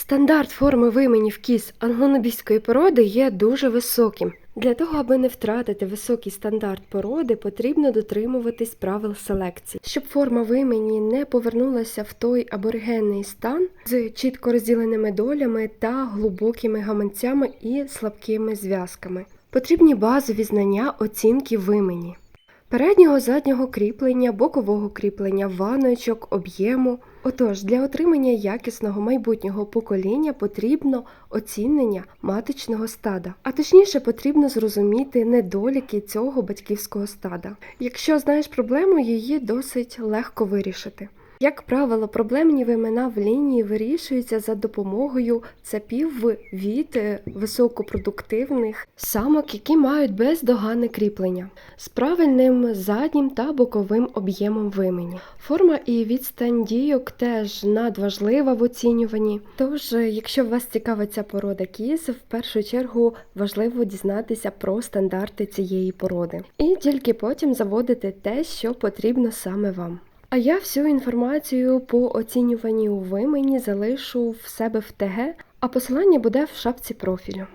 Стандарт форми вименів кіз англонобійської породи є дуже високим. Для того, аби не втратити високий стандарт породи, потрібно дотримуватись правил селекції, щоб форма вимені не повернулася в той аборигенний стан з чітко розділеними долями та глибокими гаманцями і слабкими зв'язками. Потрібні базові знання оцінки вимені. Переднього заднього кріплення, бокового кріплення, ваночок, об'єму. Отож, для отримання якісного майбутнього покоління потрібно оцінення маточного стада, а точніше потрібно зрозуміти недоліки цього батьківського стада. Якщо знаєш проблему, її досить легко вирішити. Як правило, проблемні вимена в лінії вирішуються за допомогою цапів від високопродуктивних самок, які мають бездоганне кріплення з правильним заднім та боковим об'ємом вимені. Форма і відстань дійок теж надважлива в оцінюванні. Тож, якщо вас цікавить ця порода кіз, в першу чергу важливо дізнатися про стандарти цієї породи, і тільки потім заводити те, що потрібно саме вам. А я всю інформацію по оцінюванню вимені залишу в себе в ТГ, а посилання буде в шапці профілю.